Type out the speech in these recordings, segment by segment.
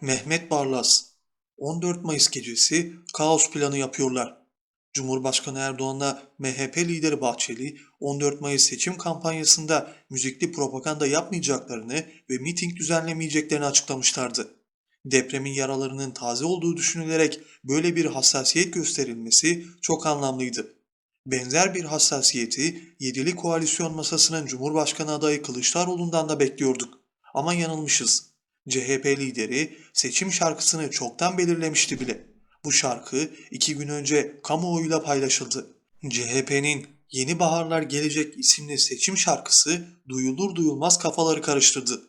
Mehmet Barlas 14 Mayıs gecesi kaos planı yapıyorlar. Cumhurbaşkanı Erdoğan'la MHP lideri Bahçeli 14 Mayıs seçim kampanyasında müzikli propaganda yapmayacaklarını ve miting düzenlemeyeceklerini açıklamışlardı. Depremin yaralarının taze olduğu düşünülerek böyle bir hassasiyet gösterilmesi çok anlamlıydı. Benzer bir hassasiyeti Yedili Koalisyon masasının Cumhurbaşkanı adayı Kılıçdaroğlu'ndan da bekliyorduk. Ama yanılmışız. CHP lideri seçim şarkısını çoktan belirlemişti bile. Bu şarkı iki gün önce kamuoyuyla paylaşıldı. CHP'nin Yeni Baharlar Gelecek isimli seçim şarkısı duyulur duyulmaz kafaları karıştırdı.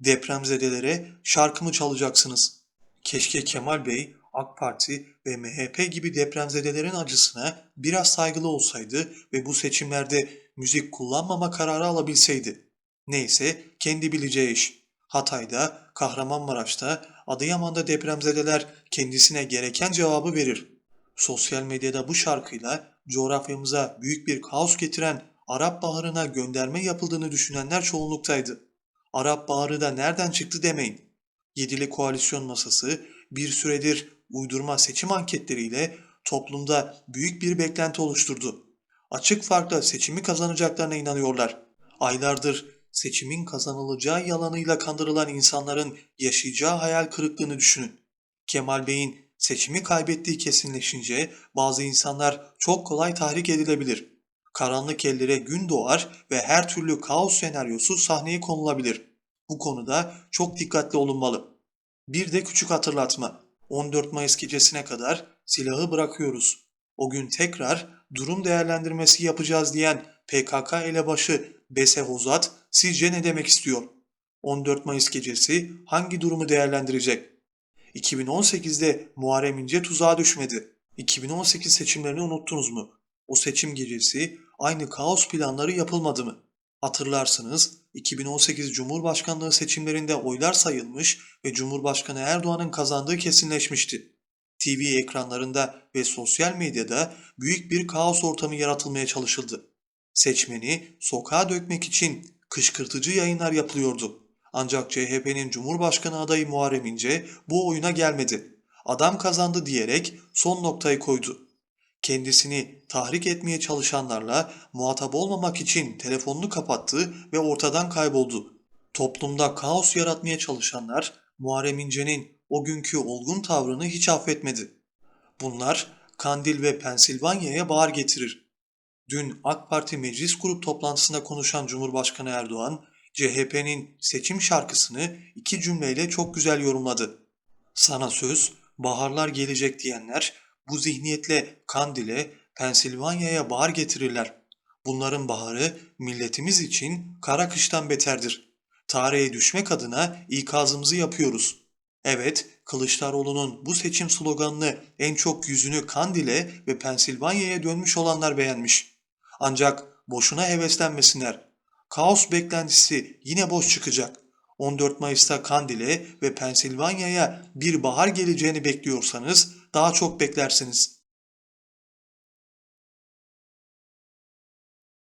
Depremzedelere şarkımı çalacaksınız. Keşke Kemal Bey, AK Parti ve MHP gibi depremzedelerin acısına biraz saygılı olsaydı ve bu seçimlerde müzik kullanmama kararı alabilseydi. Neyse kendi bileceği iş. Hatay'da, Kahramanmaraş'ta, Adıyaman'da depremzedeler kendisine gereken cevabı verir. Sosyal medyada bu şarkıyla coğrafyamıza büyük bir kaos getiren Arap Baharı'na gönderme yapıldığını düşünenler çoğunluktaydı. Arap Baharı da nereden çıktı demeyin. Yedili koalisyon masası bir süredir uydurma seçim anketleriyle toplumda büyük bir beklenti oluşturdu. Açık farkla seçimi kazanacaklarına inanıyorlar. Aylardır seçimin kazanılacağı yalanıyla kandırılan insanların yaşayacağı hayal kırıklığını düşünün. Kemal Bey'in seçimi kaybettiği kesinleşince bazı insanlar çok kolay tahrik edilebilir. Karanlık ellere gün doğar ve her türlü kaos senaryosu sahneye konulabilir. Bu konuda çok dikkatli olunmalı. Bir de küçük hatırlatma. 14 Mayıs gecesine kadar silahı bırakıyoruz. O gün tekrar durum değerlendirmesi yapacağız diyen PKK elebaşı Bese Hozat sizce ne demek istiyor? 14 Mayıs gecesi hangi durumu değerlendirecek? 2018'de Muharrem İnce tuzağa düşmedi. 2018 seçimlerini unuttunuz mu? O seçim gecesi aynı kaos planları yapılmadı mı? Hatırlarsınız 2018 Cumhurbaşkanlığı seçimlerinde oylar sayılmış ve Cumhurbaşkanı Erdoğan'ın kazandığı kesinleşmişti. TV ekranlarında ve sosyal medyada büyük bir kaos ortamı yaratılmaya çalışıldı. Seçmeni sokağa dökmek için kışkırtıcı yayınlar yapılıyordu. Ancak CHP'nin Cumhurbaşkanı adayı Muharrem İnce bu oyuna gelmedi. Adam kazandı diyerek son noktayı koydu. Kendisini tahrik etmeye çalışanlarla muhatap olmamak için telefonunu kapattı ve ortadan kayboldu. Toplumda kaos yaratmaya çalışanlar Muharrem İnce'nin o günkü olgun tavrını hiç affetmedi. Bunlar Kandil ve Pensilvanya'ya bağır getirir. Dün AK Parti meclis grup toplantısında konuşan Cumhurbaşkanı Erdoğan, CHP'nin seçim şarkısını iki cümleyle çok güzel yorumladı. Sana söz, baharlar gelecek diyenler bu zihniyetle Kandil'e, Pensilvanya'ya bahar getirirler. Bunların baharı milletimiz için kara kıştan beterdir. Tarihe düşmek adına ikazımızı yapıyoruz. Evet, Kılıçdaroğlu'nun bu seçim sloganını en çok yüzünü Kandil'e ve Pensilvanya'ya dönmüş olanlar beğenmiş. Ancak boşuna heveslenmesinler. Kaos beklentisi yine boş çıkacak. 14 Mayıs'ta Kandil'e ve Pensilvanya'ya bir bahar geleceğini bekliyorsanız daha çok beklersiniz.